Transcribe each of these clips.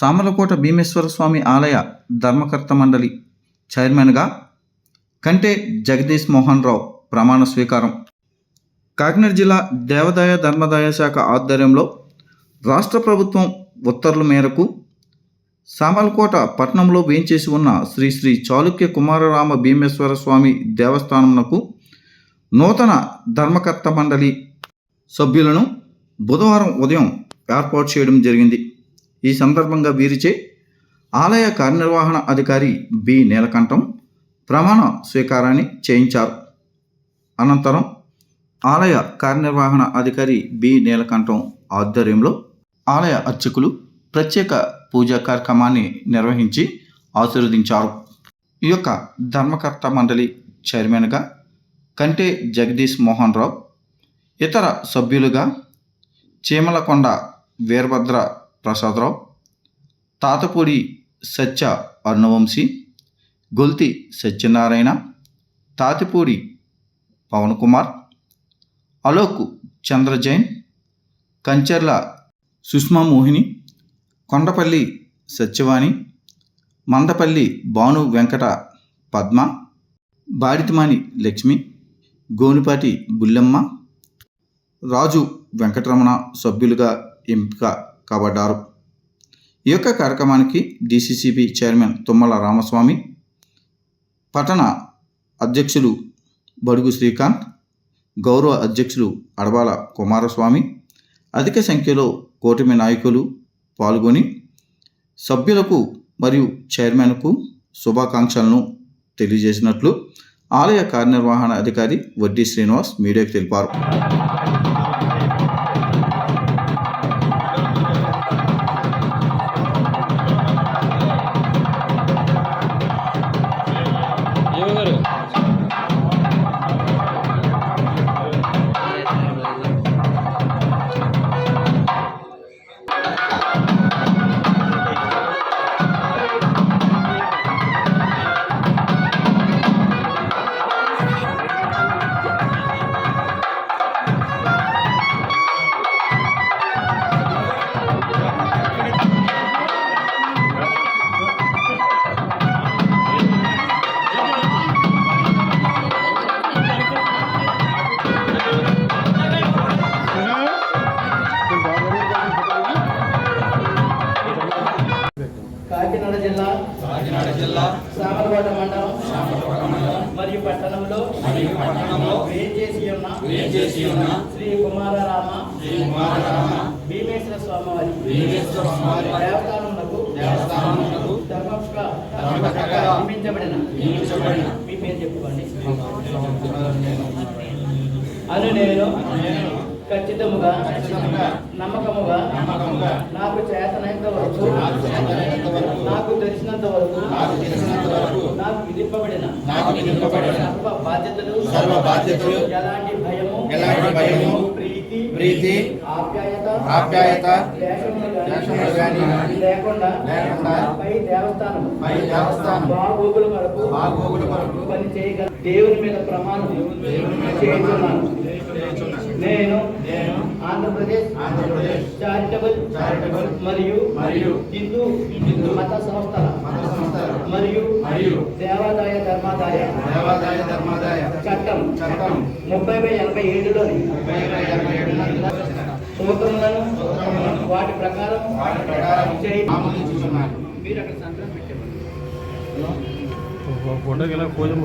సామలకోట భీమేశ్వర స్వామి ఆలయ ధర్మకర్త మండలి చైర్మన్గా కంటే జగదీష్ మోహన్ రావు ప్రమాణ స్వీకారం. కాకినాడ జిల్లా దేవాదాయ ధర్మదాయ శాఖ ఆధ్వర్యంలో రాష్ట్ర ప్రభుత్వం ఉత్తర్వుల మేరకు సామలకోట పట్టణంలో వేయించేసి ఉన్న శ్రీ శ్రీ చాళుక్య కుమారరామ భీమేశ్వర స్వామి దేవస్థానమునకు నూతన ధర్మకర్త మండలి సభ్యులను బుధవారం ఉదయం ఏర్పాటు చేయడం జరిగింది. ఈ సందర్భంగా వీరిచే ఆలయ కార్యనిర్వహణ అధికారి బి. నీలకంఠం ప్రమాణ స్వీకారాన్ని చేయించారు. అనంతరం ఆలయ కార్యనిర్వహణ అధికారి బి. నీలకంఠం ఆధ్వర్యంలో ఆలయ అర్చకులు ప్రత్యేక పూజా కార్యక్రమాన్ని నిర్వహించి ఆశీర్వదించారు. ఈ యొక్క ధర్మకర్త మండలి చైర్మన్గా కంటే జగదీష్ మోహన్ రావు ఇతర సభ్యులుగా చీమలకొండ వీరభద్ర ప్రసాదరావు తాతపూడి సత్య అర్ణవంశీ గొల్తి సత్యనారాయణ తాతిపూడి పవన్ కుమార్ అలోక్ చంద్ర జైన్ కంచర్ల సుష్మా మోహిని కొండపల్లి సత్యవాణి మందపల్లి భాను వెంకట పద్మ బాడితిమాని లక్ష్మి గోనుపాటి బుల్లెమ్మ రాజు వెంకటరమణ సభ్యులుగా ఎంపిక కాబడ్డారు. ఈ యొక్క కార్యక్రమానికి డిసిసిబి చైర్మన్ తుమ్మల రామస్వామి పట్టణ అధ్యక్షులు బడుగు శ్రీకాంత్ గౌరవ అధ్యక్షులు అడబాల కుమారస్వామి అధిక సంఖ్యలో కూటమి నాయకులు పాల్గొని సభ్యులకు మరియు చైర్మన్కు శుభాకాంక్షలను తెలియజేసినట్లు ఆలయ కార్యనిర్వహణ అధికారి వడ్డీ శ్రీనివాస్ మీడియాకు తెలిపారు. యువగారు కాకినాడ జిల్లా మండలం. మరియు పట్టణంలో మరియు పట్టణంలో వేంచేసి ఉన్న వేంచేసి ఉన్న శ్రీ కుమారరామ శ్రీ కుమారరామ భీమేశ్వర స్వామివారి. భీమేశ్వర స్వామి దేవస్థానములకు దేవస్థానములకు ధర్మక ధర్మకర్తగా నియమించబడిన. నియమించబడిన. మీ పేరు చెప్పుకోండి. అను నేను ఖచ్చితముగా ఖచ్చితముగా నమ్మకముగా నమ్మకముగా నాకు చేతనైనంత వరకు నాకు చేతనైనంత వరకు నాకు తెలిసినంత వరకు నాకు తెలిసినంత వరకు నాకు విధింపబడిన నాకు విధింపబడిన సర్వ బాధ్యతలు సర్వ బాధ్యతలు ఎలాంటి భయము ఎలాంటి భయము ప్రీతి ప్రీతి ఆప్యాయత ఆప్యాయత గాని లేకుండా లేకుండా పై దేవస్థానం పై దేవస్థానం బాగోగుల కొరకు బాగోగుల కొరకు పని చేయగల దేవుని మీద ప్రమాణం దేవుని మీద చేస్తున్నాను నేను నేను ఆంధ్రప్రదేశ్ ఆంధ్రప్రదేశ్ చారిటబుల్ చారిటబుల్ మరియు మరియు హిందూ హిందూ మత సంస్థల మత సంస్థల మరియు మరియు దేవాదాయ ధర్మాదాయ దేవాదాయ ధర్మాదాయ చట్టం చట్టం ముప్పై బై ఎనభై ఏడులోని సూత్రములను వాటి ప్రకారం వాటి ప్రకారం చేయి. ఆమోదించుకున్నాను. మీరు అక్కడ సంతకం పెట్టేవారు ఫోటోకి ఎలా పోజమ్మ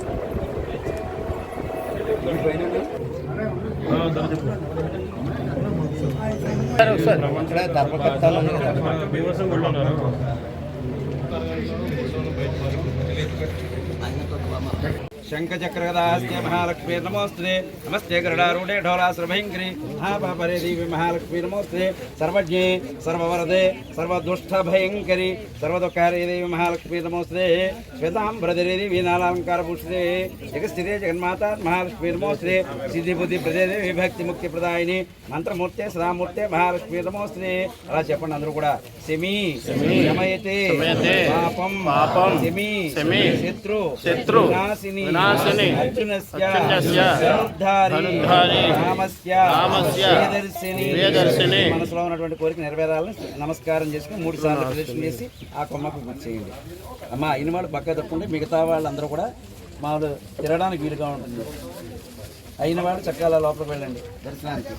శంఖచక్రగదాస్య మహాలక్ష్మీ నమోస్తే నమస్తే గరుడారూఢే ఢోలాశ్రభయంకరి మహాపాపరే దేవి మహాలక్ష్మీ నమోస్తే సర్వజ్ఞే సర్వవరదే సర్వదుష్టభయంకరి సర్వదుఃఖారే దేవి మహాలక్ష్మీ నమోస్తే శ్వేతాంబరదే దేవి నాలాలంకార భూషితే జగస్థితే జగన్మాత మహాలక్ష్మీ నమోస్తే సిద్ధి బుద్ధి ప్రదే దేవి భక్తి ముక్తి ప్రదాయిని మంత్రమూర్తే సదామూర్తే మహాలక్ష్మీ నమోస్తే అలా చెప్పండి అందరూ కూడా శమి శమయతే పాపం పాపం శమి శమి శత్రు శత్రు వినాశిని వినాశిని మనసులో ఉన్నటువంటి కోరిక నెరవేరాలని నమస్కారం చేసుకుని మూడు సార్లు ప్రదర్శన చేసి ఆ కొమ్మకు చేయండి. అమ్మ అయిన వాళ్ళు పక్క తప్పుకుంటే మిగతా వాళ్ళందరూ కూడా మామూలు తిరగడానికి వీలుగా ఉంటుంది. అయిన వాళ్ళు చక్కగా లోపలికి వెళ్ళండి దర్శనానికి.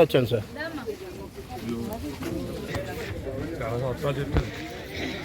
వచ్చాను సార్. చాలా సంవత్సరాలు చెప్పాను